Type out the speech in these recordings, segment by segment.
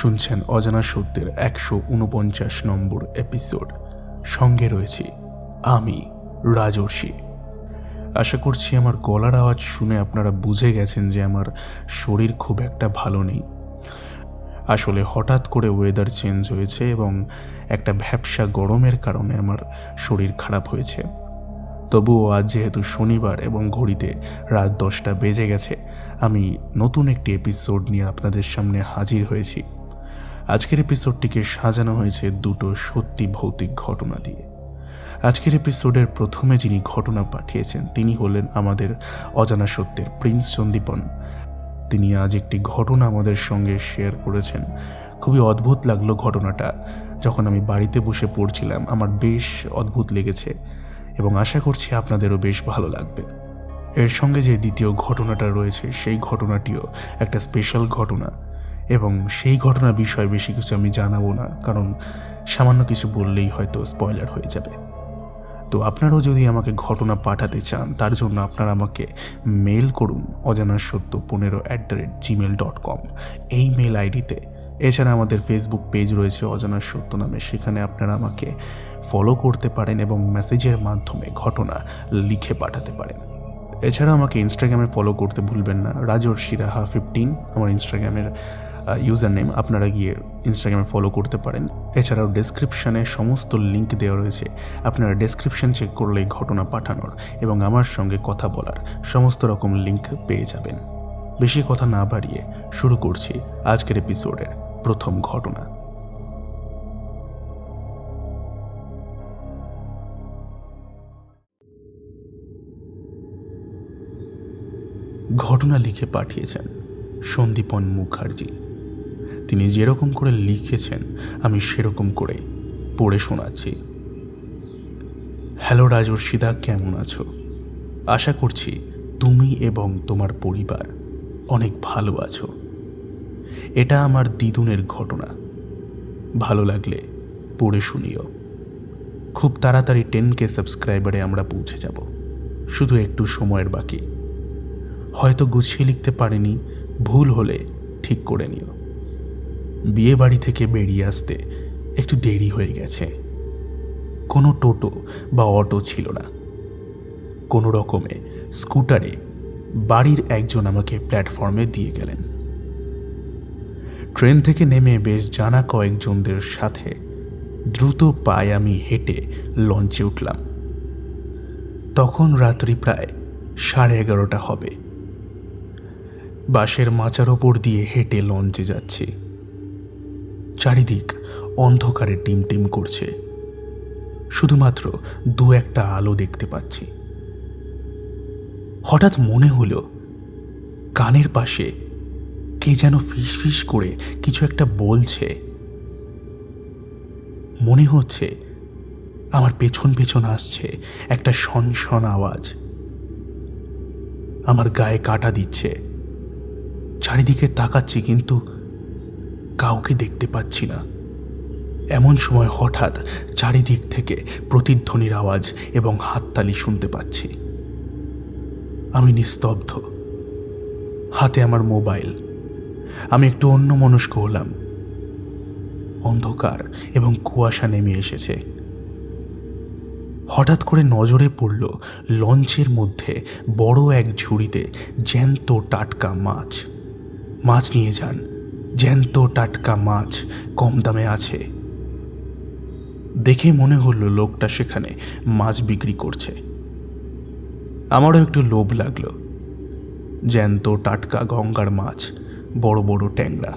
শুনছেন অজানা সত্যের একশো উনপঞ্চাশ নম্বর এপিসোড। সঙ্গে রয়েছে আমি, রাজর্ষি। আশা করছি আমার গলার আওয়াজ শুনে আপনারা বুঝে গেছেন যে আমার শরীর খুব একটা ভালো নেই। আসলে হঠাৎ করে ওয়েদার চেঞ্জ হয়েছে এবং একটা ভ্যাবসা গরমের কারণে আমার শরীর খারাপ হয়েছে। তবুও আজ যেহেতু শনিবার এবং ঘড়িতে রাত দশটা বেজে গেছে, আমি নতুন একটি এপিসোড নিয়ে আপনাদের সামনে হাজির হয়েছি। আজকের এপিসোডটিকে সাজানো হয়েছে দুটো সত্যি ভৌতিক ঘটনা দিয়ে। আজকের এপিসোডের প্রথমে যিনি ঘটনা পাঠিয়েছেন, তিনি হলেন আমাদের অজানা সত্যের প্রিন্স সন্দীপন তিনি আজ একটি ঘটনা আমাদের সঙ্গে শেয়ার করেছেন। খুবই অদ্ভুত লাগল ঘটনাটা। যখন আমি বাড়িতে বসে পড়ছিলাম, আমার বেশ অদ্ভুত লেগেছে এবং আশা করছি আপনাদেরও বেশ ভালো লাগবে। এর সঙ্গে যে দ্বিতীয় ঘটনাটা রয়েছে, সেই ঘটনাটিও একটা স্পেশাল ঘটনা। এবং সেই ঘটনা বিষয়ে বেশি কিছু আমি জানাব না, কারণ সামান্য কিছু বললেই হয়তো স্পয়লার হয়ে যাবে। তো আপনারাও যদি আমাকে ঘটনা পাঠাতে চান, তার জন্য আপনারা আমাকে মেল করুন অজানা সত্য পনেরো at the rate Gmail dot com এই মেল আইডিতে এছাড়া আমাদের ফেসবুক পেজ রয়েছে অজানা সত্য নামে। সেখানে আপনারা আমাকে ফলো করতে পারেন এবং মেসেজের মাধ্যমে ঘটনা লিখে পাঠাতে পারেন। এছাড়া আমাকে ইনস্টাগ্রামে ফলো করতে ভুলবেন না। রাজর্ষি রাহা ফিফটিন আমার ইনস্টাগ্রামের ইউজার নেম আপনারা গিয়ে ইনস্টাগ্রামে ফলো করতে পারেন। এছাড়াও ডেসক্রিপশানে সমস্ত লিঙ্ক দেওয়া রয়েছে। আপনারা ডেসক্রিপশন চেক করলেই ঘটনা পাঠানোর এবং আমার সঙ্গে কথা বলার সমস্ত রকম লিঙ্ক পেয়ে যাবেন। বেশি কথা না বাড়িয়ে শুরু করছি আজকের এপিসোডের প্রথম ঘটনা। ঘটনা লিখে পাঠিয়েছেন সন্দীপন মুখার্জি। তিনি যেরকম করে লিখেছেন, আমি সেরকম করে পড়ে শোনাচ্ছি। হ্যালো রাজর্ষিদা, কেমন আছো? আশা করছি তুমি এবং তোমার পরিবার অনেক ভালো আছো। এটা আমার দিদুনের ঘটনা। ভালো লাগলে পড়ে শুনিও। খুব তাড়াতাড়ি টেন কে সাবস্ক্রাইবারে আমরা পৌঁছে যাব। শুধু একটু সময়ের বাকি। হয়তো গুছিয়ে লিখতে পারেনি, ভুল হলে ঠিক করে নিও। বিয়ে বাড়ি থেকে বেরিয়ে আসতে একটু দেরি হয়ে গেছে। কোনো টোটো বা অটো ছিল না। কোনো রকমে স্কুটারে বাড়ির একজন আমাকে প্ল্যাটফর্মে দিয়ে গেলেন। ট্রেন থেকে নেমে বেশ জানা কয়েকজনদের সাথে দ্রুত পায়ে আমি হেঁটে লঞ্চে উঠলাম। তখন রাত্রি প্রায় সাড়ে এগারোটা হবে। বাসের মাচার ওপর দিয়ে হেঁটে লঞ্চে যাচ্ছি। চারিদিক অন্ধকারে টিম টিম করছে। শুধুমাত্র দু একটা আলো দেখতে পাচ্ছি। হঠাৎ মনে হলো, কানের পাশে কে যেন ফিস ফিস করে কিছু একটা বলছে। মনে হচ্ছে আমার পেছন পেছন আসছে একটা শনশন আওয়াজ। আমার গায়ে কাটা দিচ্ছে। চারিদিকে তাকাচ্ছি কিন্তু কাউকে দেখতে পাচ্ছি না। এমন সময় হঠাৎ চারিদিক থেকে প্রতিধ্বনির আওয়াজ এবং হাততালি শুনতে পাচ্ছি। আমি নিস্তব্ধ। হাতে আমার মোবাইল। আমি একটু অন্য মনস্ক হলাম। অন্ধকার এবং কুয়াশা নেমে এসেছে। হঠাৎ করে নজরে পড়ল লঞ্চের মধ্যে বড় এক ঝুড়িতে জ্যান্ত টাটকা মাছ। মাছ নিয়ে যান। জ্যান্ত টাটকা মাছ কম দামে আছে। দেখে মনে হলো লোকটা সেখানে মাছ বিক্রি করছে। আমারও একটু লোভ লাগল। জ্যান্ত টাটকা গঙ্গার মাছ, বড় বড় ট্যাংরা।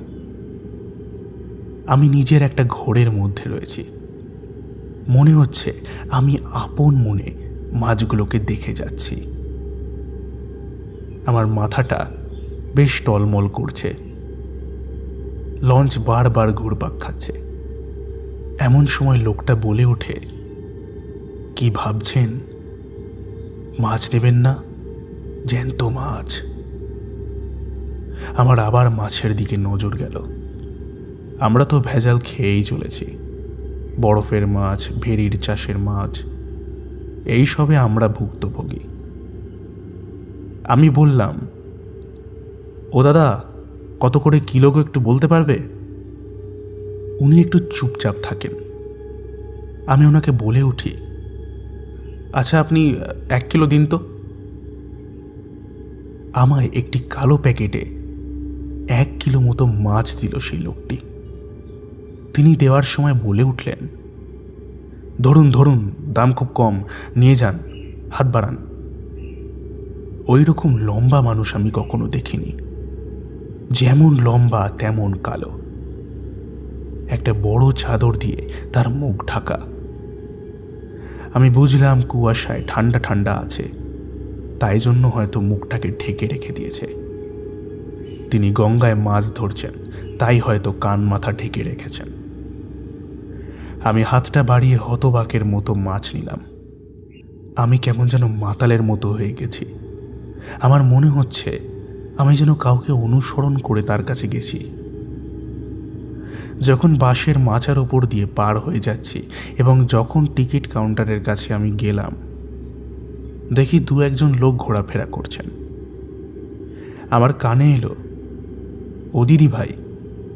আমি নিজের একটা ঘোরের মধ্যে রয়েছি। মনে হচ্ছে আমি আপন মনে মাছগুলোকে দেখে যাচ্ছি। আমার মাথাটা বেশ টলমল করছে। লঞ্চ বারবার ঘুরপাক খাচ্ছে। এমন সময় লোকটা বলে ওঠে, কি ভাবছেন? মাছ নেবেন না? জ্যান্ত মাছ। আমার আবার মাছের দিকে নজর গেল। আমরা তো ভেজাল খেয়েই চলেছি। বরফের মাছ, ভেরির চাষের মাছ, এই সবে আমরা ভুক্তভোগী। আমি বললাম, ও দাদা কত করে কিলো গো একটু বলতে পারবে? উনি একটু চুপচাপ থাকেন। আমি ওনাকে বলে উঠি আচ্ছা আপনি, এক কিলো দিন তো? আমায় একটি কালো প্যাকেটে এক কিলো মতো মাছ দিল সেই লোকটি। তিনি দেওয়ার সময় বলে উঠলেন, ধরুন ধরুন, দাম খুব কম, নিয়ে যান, হাত বাড়ান। ওই রকম লম্বা মানুষ আমি কখনো দেখিনি। যেমন লম্বা, তেমন কালো। একটা বড় চাদর দিয়ে তার মুখ ঢাকা। আমি বুঝলাম কুয়াশায় ঠান্ডা ঠান্ডা আছে। তাই জন্য হয়তো মুখটাকে ঢেকে রেখে দিয়েছে। তিনি গঙ্গায় মাছ ধরছেন, তাই হয়তো কান মাথা ঢেকে রেখেছেন। আমি হাতটা বাড়িয়ে হতবাকের মতো মাছ নিলাম। আমি কেমন যেন মাতালের মতো হয়ে গেছি। আমার মনে হচ্ছে আমি যেন কাউকে অনুসরণ করে তার কাছে গেছি। যখন বাসের মাচার ওপর দিয়ে পার হয়ে যাচ্ছি এবং যখন টিকিট কাউন্টারের কাছে আমি গেলাম, দেখি দু একজন লোক ঘোরাফেরা করছেন। আমার কানে এলো, ও দিদি ভাই,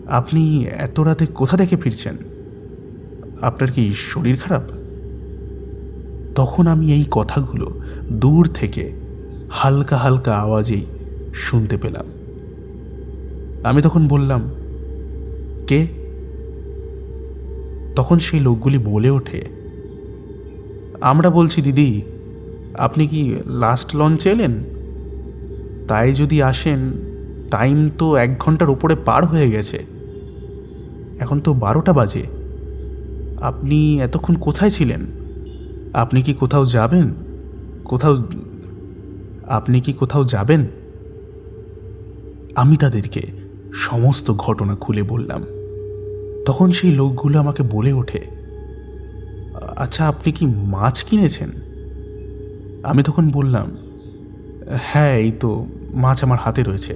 আপনি এত রাতে কোথা থেকে ফিরছেন? আপনার কি শরীর খারাপ? তখন আমি এই কথাগুলো দূর থেকে হালকা হালকা আওয়াজেই শুনতে পেলাম। আমি তখন বললাম, কে? তখন সেই লোকগুলি বলে ওঠে, আমরা বলছি, দিদি, আপনি কি লাস্ট লঞ্চে এলেন? তাই যদি আসেন টাইম তো এক ঘণ্টার উপরে পার হয়ে গেছে। এখন তো বারোটা বাজে। আপনি এতক্ষণ কোথায় ছিলেন? আপনি কি কোথাও যাবেন? কোথাও, আপনি কি কোথাও যাবেন? আমি তাদেরকে সমস্ত ঘটনা খুলে বললাম। তখন সেই লোকগুলো আমাকে বলে ওঠে আচ্ছা আপনি কি মাছ কিনেছেন? আমি তখন বললাম হ্যাঁ এই তো, মাছ আমার হাতে রয়েছে।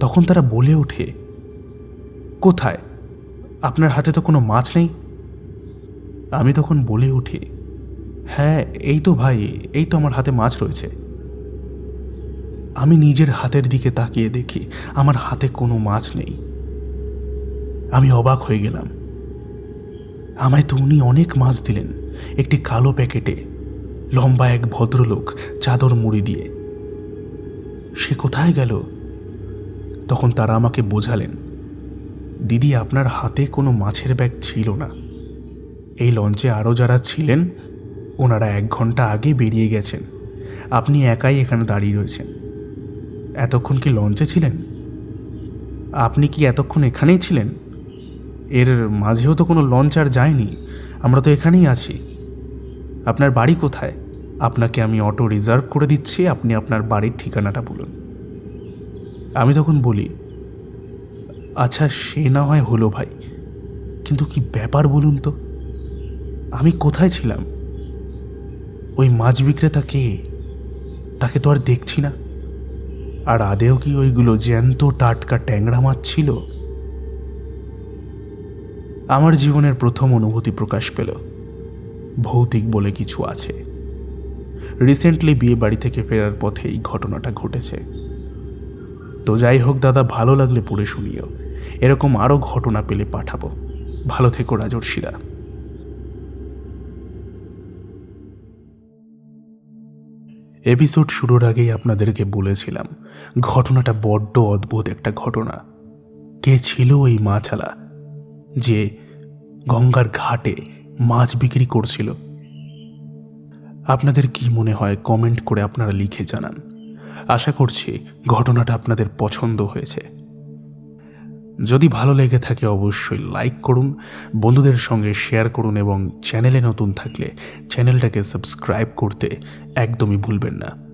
তখন তারা বলে ওঠে, কোথায়? আপনার হাতে তো কোনো মাছ নেই? আমি তখন বলে উঠি হ্যাঁ এই তো ভাই, এই তো আমার হাতে মাছ রয়েছে। আমি নিজের হাতের দিকে তাকিয়ে দেখি আমার হাতে কোনো মাছ নেই। আমি অবাক হয়ে গেলাম। আমায় তো উনি অনেক মাছ দিলেন, একটি কালো প্যাকেটে, লম্বা এক ভদ্রলোক চাদর মুড়ি দিয়ে। সে কোথায় গেল? তখন তারা আমাকে বোঝালেন, দিদি, আপনার হাতে কোনো মাছের ব্যাগ ছিল না। এই লঞ্চে আরও যারা ছিলেন, ওনারা এক ঘণ্টা আগে বেরিয়ে গেছেন। আপনি একাই এখানে দাঁড়িয়ে রয়েছেন। এতক্ষণ কি লঞ্চে ছিলেন? আপনি কি এতক্ষণ এখানেই ছিলেন? এর মাঝেও তো কোনো লঞ্চ আর যায়নি। আমরা তো এখানেই আছি। আপনার বাড়ি কোথায়? আপনাকে আমি অটো রিজার্ভ করে দিচ্ছি, আপনি আপনার বাড়ির ঠিকানাটা বলুন। আমি তখন বলি আচ্ছা সে না হয় হলো ভাই। কিন্তু কি ব্যাপার বলুন তো? আমি কোথায় ছিলাম? ওই মাছ বিক্রেতা কে? তাকে তো আর দেখছি না। আর আদেও কি ওইগুলো জ্যান্ত টাটকা ট্যাংরা মাছ ছিল? আমার জীবনের প্রথম অনুভূতি প্রকাশ পেল। ভৌতিক বলে কিছু আছে। রিসেন্টলি বিয়ে বাড়ি থেকে ফেরার পথে এই ঘটনাটা ঘটেছে। তো যাই হোক দাদা, ভালো লাগলে পড়ে শুনিও। এরকম আরও ঘটনা পেলে পাঠাবো। ভালো থেকো রাজর্ষিরা। এপিসোড শুরুর আগেই আপনাদেরকে বলেছিলাম, ঘটনাটা বড্ড অদ্ভুত একটা ঘটনা। কে ছিল ওই মাছালা যে গঙ্গার ঘাটে মাছ বিক্রি করছিল? আপনাদের কি মনে হয় কমেন্ট করে আপনারা লিখে জানান। আশা করছি ঘটনাটা আপনাদের পছন্দ হয়েছে। যদি ভালো লেগে থাকে অবশ্যই লাইক করুন, বন্ধুদের সঙ্গে শেয়ার করুন এবং চ্যানেলে নতুন থাকলে চ্যানেলটাকে সাবস্ক্রাইব করতে একদমই ভুলবেন না।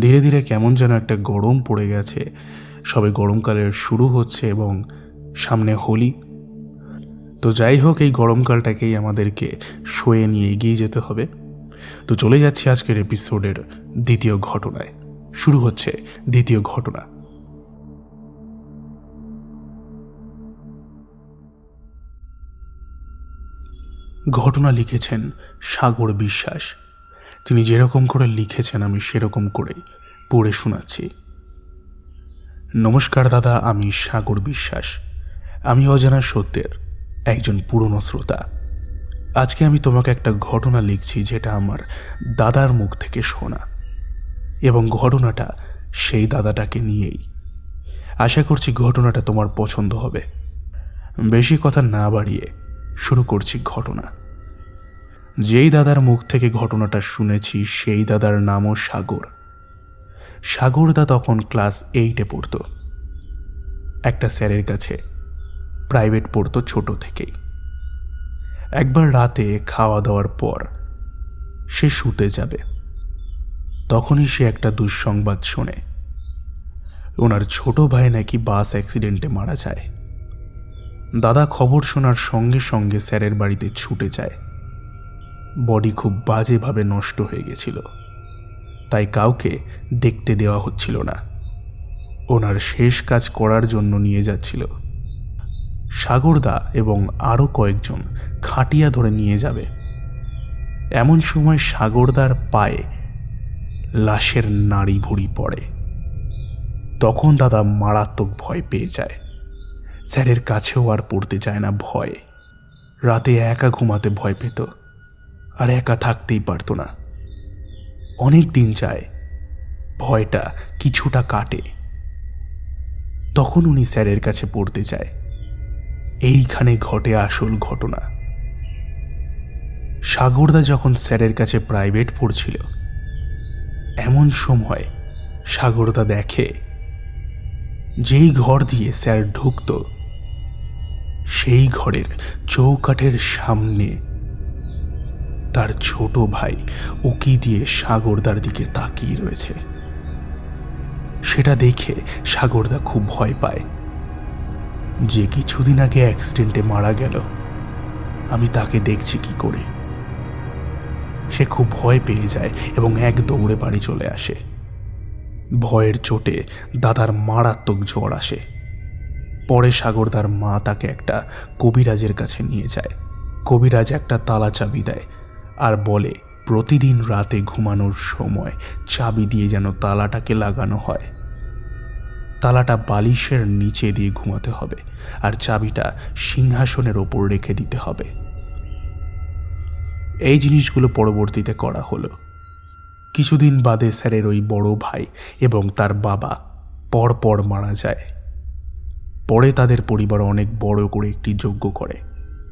ধীরে ধীরে কেমন যেন একটা গরম পড়ে গেছে। সবে গরমকালের শুরু হচ্ছে এবং সামনে হোলি। তো যাই হোক, এই গরমকালটাকেই আমাদেরকে শোয়ে নিয়ে এগিয়ে যেতে হবে। তো চলে যাচ্ছি আজকের এপিসোডের দ্বিতীয় ঘটনায়। শুরু হচ্ছে দ্বিতীয় ঘটনা। ঘটনা লিখেছেন সাগর বিশ্বাস। তিনি যেরকম করে লিখেছেন, আমি সেরকম করে পড়ে শোনাচ্ছি। নমস্কার দাদা, আমি সাগর বিশ্বাস। আমি অজানা সত্যের একজন পুরনো শ্রোতা। আজকে আমি তোমাকে একটা ঘটনা লিখছি যেটা আমার দাদার মুখ থেকে শোনা। এবং ঘটনাটা সেই দাদাটাকে নিয়েই। আশা করছি ঘটনাটা তোমার পছন্দ হবে। বেশি কথা না বাড়িয়ে শুরু করছি ঘটনা। যেই দাদার মুখ থেকে ঘটনাটা শুনেছি, সেই দাদার নামও সাগর। সাগরদা তখন ক্লাস এইটে পড়তো। একটা স্যারের কাছে প্রাইভেট পড়তো ছোট থেকেই। একবার রাতে খাওয়া দাওয়ার পর সে শুতে যাবে। তখনই সে একটা দুঃসংবাদ শোনে। ওনার ছোট ভাই নাকি বাস অ্যাক্সিডেন্টে মারা যায়। দাদা খবর শোনার সঙ্গে সঙ্গে স্যারের বাড়িতে ছুটে যায়। বডি খুব বাজেভাবে নষ্ট হয়ে গেছিল। তাই কাউকে দেখতে দেওয়া হচ্ছিল না। ওনার শেষ কাজ করার জন্য নিয়ে যাচ্ছিল। সাগরদা এবং আরও কয়েকজন খাটিয়া ধরে নিয়ে যাবে। এমন সময় সাগরদার পায়ে লাশের নাড়ি ভুড়ি পড়ে। তখন দাদা মারাত্মক ভয় পেয়ে যায়। স্যারের কাছেও আর পড়তে চায় না ভয়। রাতে একা ঘুমাতে ভয় পেত, আর একা থাকতেই পারতো না। অনেক দিন যায়, ভয়টা কিছুটা কাটে। তখন উনি স্যারের কাছে পড়তে যায়। এইখানে ঘটে আসল ঘটনা। সাগরদা যখন স্যারের কাছে প্রাইভেট পড়ছিল, এমন সময় সাগরদা দেখে যেই ঘর দিয়ে স্যার ঢুকত, সেই ঘরের চৌকাঠের সামনে তার ছোট ভাই উকি দিয়ে সাগরদার দিকে তাকিয়ে রয়েছে। সেটা দেখে সাগরদা খুব ভয় পায়। যে কিছুদিন আগে অ্যাক্সিডেন্টে মারা গেল, আমি তাকে দেখছি কি করে। সে খুব ভয় পেয়ে যায় এবং এক দৌড়ে বাড়ি চলে আসে। ভয়ের চোটে দাদার মারাত্মক জ্বর আসে। পরে সাগরদার মা তাকে একটা কবিরাজের কাছে নিয়ে যায়। কবিরাজ একটা তালা চাবি দেয় আর বলে, প্রতিদিন রাতে ঘুমানোর সময় চাবি দিয়ে যেন তালাটাকে লাগানো হয়। তালাটা বালিশের নিচে দিয়ে ঘুমাতে হবে আর চাবিটা সিংহাসনের ওপর রেখে দিতে হবে। এই জিনিসগুলো পরবর্তীতে করা হলো। কিছুদিন বাদে স্যারের ওই বড় ভাই এবং তার বাবা পরপর মারা যায়। পরে তাদের পরিবার অনেক বড় করে একটি যজ্ঞ করে।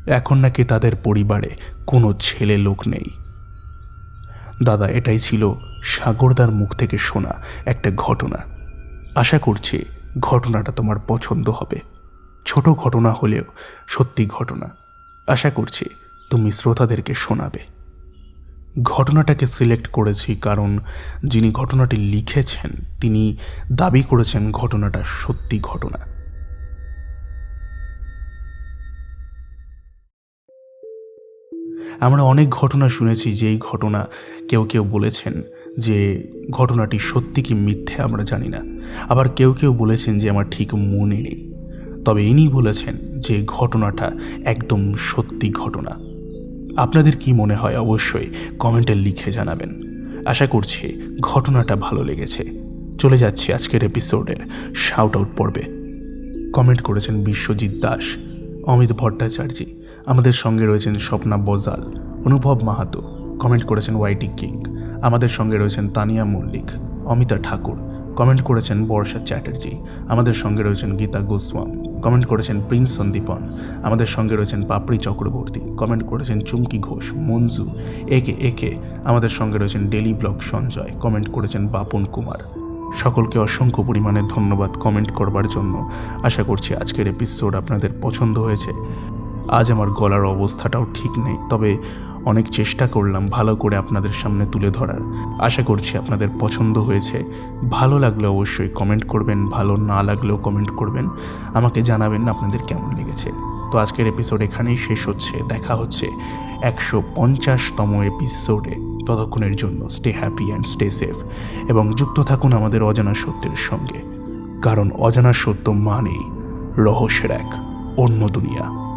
এখন নাকি তাদের পরিবারে কোনো ছেলে লোক নেই। দাদা, এটাই ছিল সাগরদার মুখ থেকে শোনা একটা ঘটনা। আশা করছি ঘটনাটা তোমার পছন্দ হবে। ছোট ঘটনা হলেও সত্যি ঘটনা। আশা করছি তুমি শ্রোতাদেরকে শোনাবে। ঘটনাটাকে সিলেক্ট করেছি কারণ যিনি ঘটনাটি লিখেছেন, তিনি দাবি করেছেন ঘটনাটা সত্যি ঘটনা। আমরা অনেক ঘটনা শুনেছি যেই ঘটনা কেউ কেউ বলেছেন যে ঘটনাটি সত্যি কি মিথ্যে আমরা জানি না। আবার কেউ কেউ বলেছেন যে আমার ঠিক মনে নেই। তবে ইনি বলেছেন যে ঘটনাটা একদম সত্যি ঘটনা। আপনাদের কি মনে হয় অবশ্যই কমেন্টে লিখে জানাবেন। আশা করছি ঘটনাটা ভালো লেগেছে। চলে যাচ্ছি আজকের এপিসোডের শাউট আউট পর্বে। কমেন্ট করেছেন বিশ্বজিৎ দাস, অমিত ভট্টাচার্য, আমাদের সঙ্গে রয়েছেন স্বপ্না বজাল, অনুভব মাহাতো। কমেন্ট করেছেন ওয়াইটি কিং, আমাদের সঙ্গে রয়েছেন তানিয়া মল্লিক, অমিতা ঠাকুর। কমেন্ট করেছেন বর্ষা চ্যাটার্জি, আমাদের সঙ্গে রয়েছেন গীতা গোস্বাম। কমেন্ট করেছেন প্রিন্স সন্দীপন। আমাদের সঙ্গে রয়েছেন পাপড়ি চক্রবর্তী। কমেন্ট করেছেন চুমকি ঘোষ মঞ্জু একে একে। আমাদের সঙ্গে রয়েছেন ডেলি ব্লগ সঞ্জয়। কমেন্ট করেছেন বাপন কুমার। সকলকে অসংখ্য পরিমাণে ধন্যবাদ কমেন্ট করবার জন্য। আশা করছি আজকের এপিসোড আপনাদের পছন্দ হয়েছে। আজ আমার গলার অবস্থাটাও ঠিক নেই, তবে অনেক চেষ্টা করলাম ভালো করে আপনাদের সামনে তুলে ধরার। আশা করছি আপনাদের পছন্দ হয়েছে। ভালো লাগলে অবশ্যই কমেন্ট করবেন, ভালো না লাগলেও কমেন্ট করবেন। আমাকে জানাবেন আপনাদের কেমন লেগেছে। তো আজকের এপিসোড এখানেই শেষ হচ্ছে। দেখা হচ্ছে একশো পঞ্চাশতম এপিসোডে ততক্ষণের জন্য stay happy and stay safe এবং যুক্ত থাকুন আমাদের অজানা সত্যের সঙ্গে। কারণ অজানা সত্য মানেই রহস্যের এক অন্য দুনিয়া।